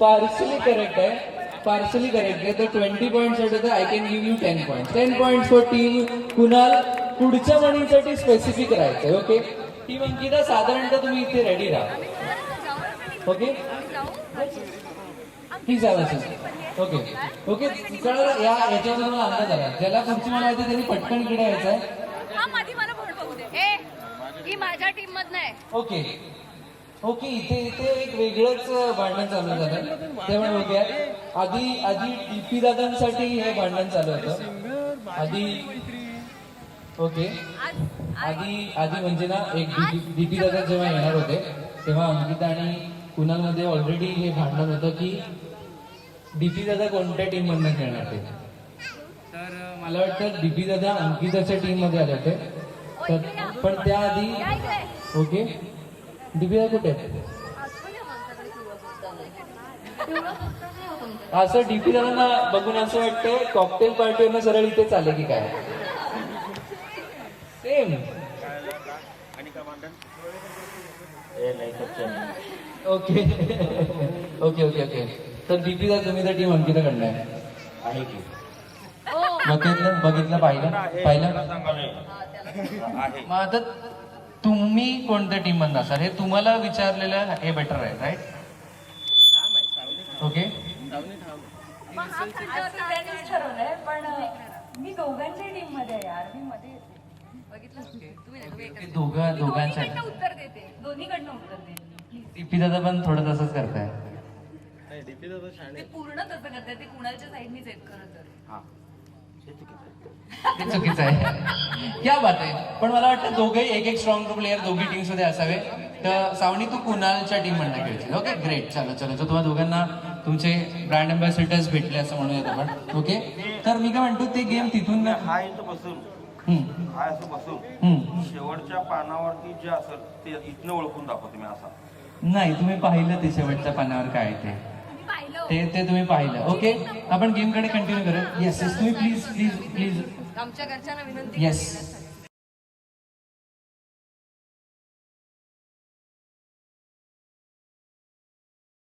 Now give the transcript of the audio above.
Partially correct आहे partially correct आहे तर ट्वेंटी पॉईंटसाठी तर I can give you ten point ten point for team Kunal पुढच्या मणीसाठी स्पेसिफिक राहायचंय ओके टीम अंकिता साधारणतः तुम्ही इथे रेडी राहा. ओके ठीक आहे असेल ओके ओके कळलं या याच्यावर मला अंदाज आला ज्याला पुढची मला येते त्यांनी पटकन इकडे यायचं आहे हा ही माझ्या टीम मधनं आहे. ओके ओके इथे इथे एक वेगळंच भांडण चालू झालं. त्यामुळे बघूया आधी आधी डीपी दादांसाठी हे भांडण चालू होतं. आधी ओके. आधी आधी म्हणजे ना एक डीपी डीपी दादा जेव्हा येणार होते तेव्हा अंकिता आणि कुणालमध्ये ऑलरेडी हे भांडण होतं की डीपी दादा कोणत्या टीम मधनं खेळणार ते? तर मला वाटतं डीपी दादा अंकिताच्या टीममध्ये आले होते. पण त्याआधी ओके. दिव्या कुठे? आहे? असं डीपी दादांना बघून असं वाटतंय कॉकटेल पार्टीवरनं सरळ इथे चाले की काय? Same okay okay okay okay तर डीपी दादा तुम्ही तर टीम अंकिताकडनं आहे. आहे की? बघितलं बघितलं पाहिलं? पाहिलं? मग आता तुम्ही कोणत्या टीम मधून असाल? हे तुम्हाला विचारलेलं हे बेटर आहे राईट ओके ठरवलंय पण मी दोघांच्या टीममध्ये आहे यार मी मध्ये. दोघा दोन्हीकडनं उत्तर देते दोन्हीकडनं उत्तर टीपी दादा पण थोडं तसंच करताय. ते पूर्ण तसं ते कुणालच्या साईडनीच आहेत खरं तर. चुकीचं आहे. ते चुकीचं आहे. क्या बात आहे. पण मला वाटतं दोघे एक एक स्ट्रॉंग प्लेअर दोघी टीम्समध्ये असावे. तर सावनी तू कुणालच्या टीम म्हणणं खेळशील? ओके ग्रेट चलो चलो. तुम्हाला दोघांना तुमचे ब्रँड अँबॅसिडर्स भेटले असं म्हणूयात आपण. ओके तर मी काय म्हणतो ते गेम तिथून हा इथं बसून. हा असं बसून. हम्म. शेवटच्या पानावरती जे असेल ते इथनं ओळखून दाखवतो मी असा. नाही तुम्ही पाहिलं ते शेवटच्या पानावर काय आहे ते? ते ते तुम्ही पाहिलं. ओके आपण गेमकडे कंटिन्यू करू येस येस तुम्ही प्लीज प्लीज प्लीज आमच्या घरच्यांना विनंती येस.